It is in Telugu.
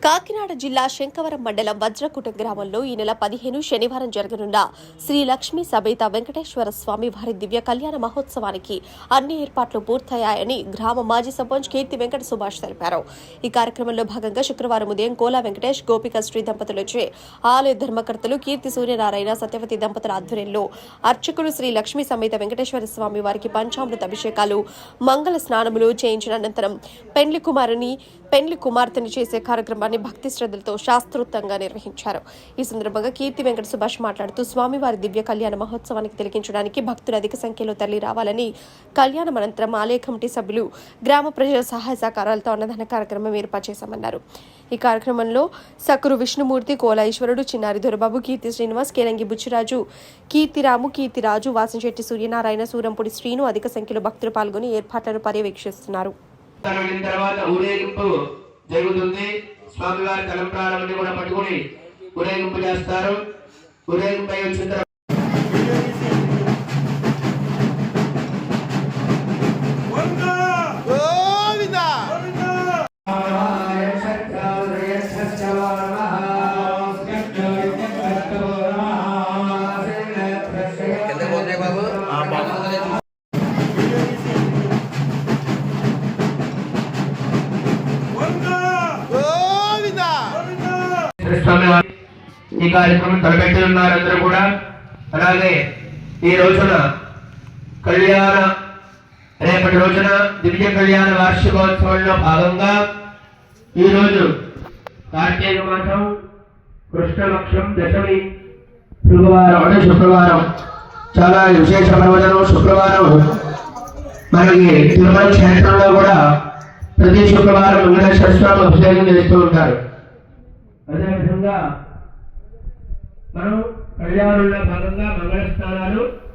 как కాకినాడ జిల్లా శంకవరం మండలం వజ్రకుట గ్రామంలో ఈ నెల పదిహేను శనివారం జరగనున్న శ్రీ లక్ష్మీ సమేత వెంకటేశ్వర స్వామి వారి దివ్య కళ్యాణ మహోత్సవానికి అన్ని ఏర్పాట్లు పూర్తయ్యాయని గ్రామ మాజీ సర్పంచ్ కీర్తి వెంకట సుభాష్ తెలిపారు. ఈ కార్యక్రమంలో భాగంగా శుక్రవారం ఉదయం కోలా వెంకటేష్ గోపిక శ్రీ దంపతులచే ఆలయ ధర్మకర్తలు కీర్తి సూర్యనారాయణ సత్యవతి దంపతుల ఆధ్వర్యంలో అర్చకులు శ్రీ లక్ష్మీ సమేత వెంకటేశ్వర స్వామి వారికి పంచామృత అభిషేకాలు మంగళ స్నానములు చేయించిన అనంతరం పెండ్లి కుమారుని పెండ్లి కుమార్తెని చేసే కార్యక్రమాన్ని భక్తి శ్రద్ధలతో శాస్త్రోక్తంగా నిర్వహించారు. ఈ సందర్భంగా కీర్తి వెంకట సుభాష్ మాట్లాడుతూ స్వామివారి దివ్య కళ్యాణ మహోత్సవానికి తిలకించడానికి భక్తులు అధిక సంఖ్యలో తరలి రావాలని కళ్యాణం అనంతరం ఆలయ కమిటీ సభ్యులు గ్రామ ప్రజల సహాయ సహకారాలతో అన్నదాన కార్యక్రమం ఏర్పాటు చేశామన్నారు. ఈ కార్యక్రమంలో సకురు విష్ణుమూర్తి కోల ఈశ్వరుడు చిన్నారి దొరబాబు కీర్తి శ్రీనివాస్ కేలంగి బుచ్చిరాజు కీర్తిరాము కీర్తిరాజు వాసంశెట్టి సూర్యనారాయణ సూరంపూడి శ్రీను అధిక సంఖ్యలో భక్తులు పాల్గొని ఏర్పాట్లను పర్యవేక్షిస్తున్నారు. తర్వాత ఊరేగింపు జరుగుతుంది. స్వామివారి తలంప్రాలన్నీ కూడా పట్టుకుని ఊరేగింపు చేస్తారు. ఊరేగింపు అయి వచ్చిన తర్వాత గోవిందా! స్వామివారి ఈ కార్యక్రమం తలపెట్టి ఉన్నారు అందరూ కూడా. అలాగే ఈ రోజున కళ్యాణ రేపటి రోజున దివ్య కళ్యాణ వార్షికోత్సవంలో భాగంగా ఈరోజు కార్తీక మాసం కృష్ణపక్షం దశమి శుక్రవారం అంటే శుక్రవారం. చాలా విశేష రోజున శుక్రవారం. మనకి తిరుమల క్షేత్రంలో కూడా ప్రతి శుక్రవారం వెంకటేశ్వర స్వామి అభిషేకం చేస్తూ ఉంటారు. అదే అదేవిధంగా మనం కళ్యాణంలో భాగంగా మంగళ స్నానాలు